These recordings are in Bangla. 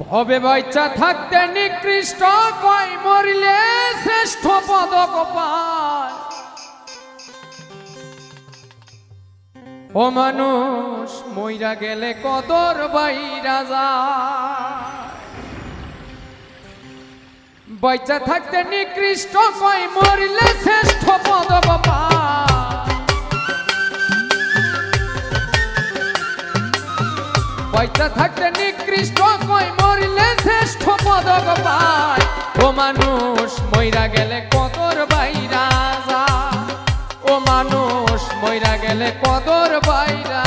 হবে বাচ্চা থাকতে নিকৃষ্ট কই মরিলে শ্রেষ্ঠ পদক পায় ও মানুষ, মইরা গেলে কদর বাইরা যায়। বাচ্চা থাকতে নিকৃষ্ট কই মরিলে শ্রেষ্ঠ পদক পায় পয়সা থাকতে নিকৃষ্ট কই মানুষ মইরা গেলে কদর বাইরা যা ও মানুষ মইরা গেলে কদর বাইরা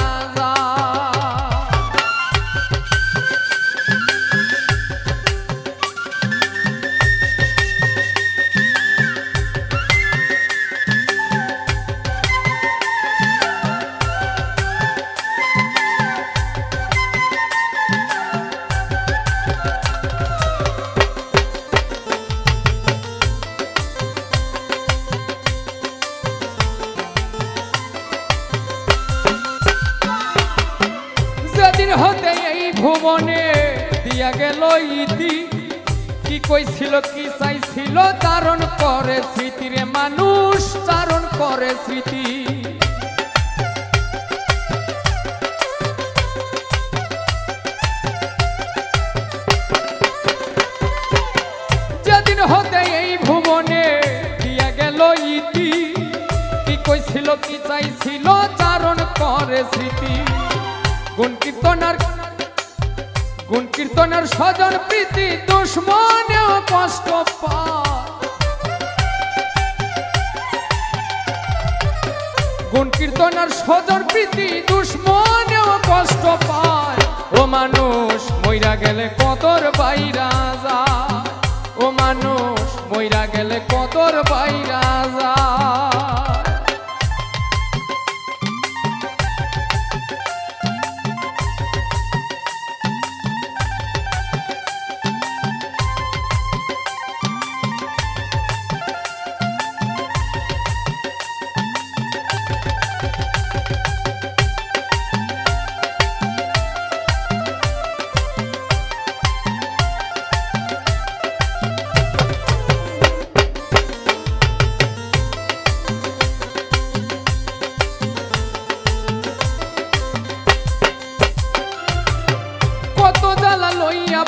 ভুবনে দিয়া গেল ইতি। কি কইছিল, কি চাইছিল চারণ করে স্মৃতিরে মানুষ চারণ করে স্মৃতি। যেদিন হতে এই ভুবনে দিয়া গেল ইতি, কি কইছিল, কি চাইছিল চারণ করে স্মৃতি। গুণ কীর্তনের স্বজন প্রীতি দুশ্মনেও কষ্ট পায়। গুণ কীর্তনের স্বজন প্রীতি দুশ্মনেও কষ্ট পায়। ও মানুষ, মইরা গেলে কতর বাইরা যায়। ও মানুষ, মইরা গেলে কতর বাইরা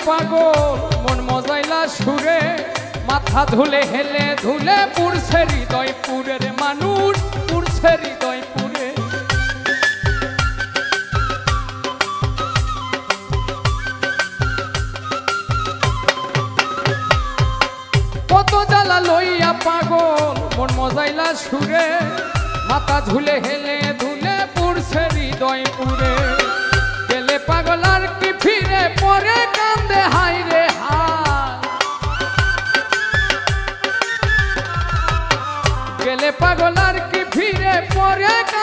পাগল, মন মজাইলা সুরে, মাথা ধুলে হেলে ধুলে পুরছে হৃদয় পুরের মানুষ পুরছে হৃদয় পুরে কত জ্বালা লইয়া পাগল, মন মজাইলা সুরে, মাথা ঝুলে হেলে ধুলে পুরছে হৃদয় পুরে গেলে পাগল হাই রে হায়। গেলে পাগল আর কি ফিরে পরে কান্দে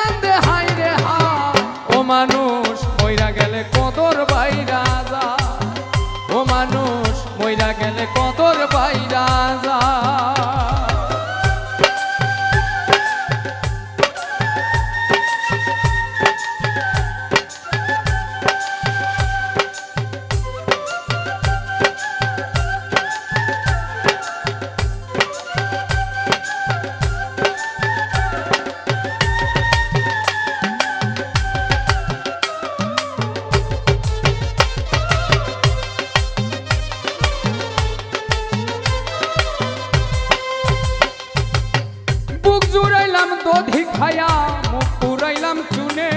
দধি খায়া মুখ পুরাইলাম চুনে।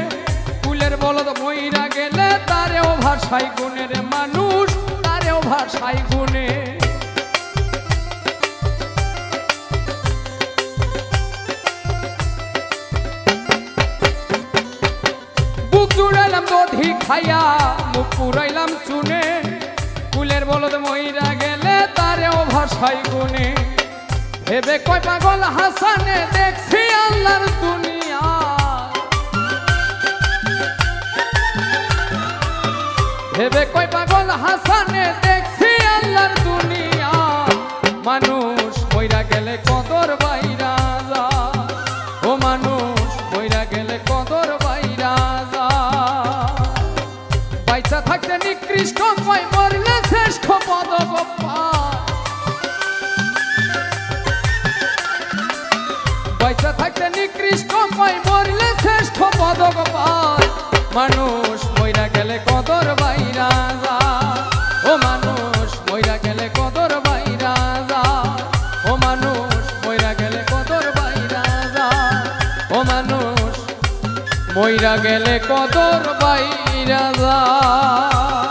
কুলের বলদ মইরা গেলে তারেও ভাষাই গুণের মানুষ, তারেও ভাষাই গুণে। বুক জুড়াইলাম দধি খায়া মুখ পুরাইলাম চুনে। কুলের বলদ মইরা গেলে তারেও ভাষাই গুণে। ভেবে কয় পাগল হাসানে দেখছি আল্লাহর দুনিয়া। ভেবে কয় পাগল হাসানে দেখছি আল্লাহর দুনিয়া। মানুষ মইরা গেলে কদর মানুষ মইরা গেলে কদর বাইরা যা। ও মানুষ মইরা গেলে কদর বাইরা যা। ও মানুষ মইরা গেলে কদর বাইরা যা। ও মানুষ মইরা গেলে কদর বাইরা যায়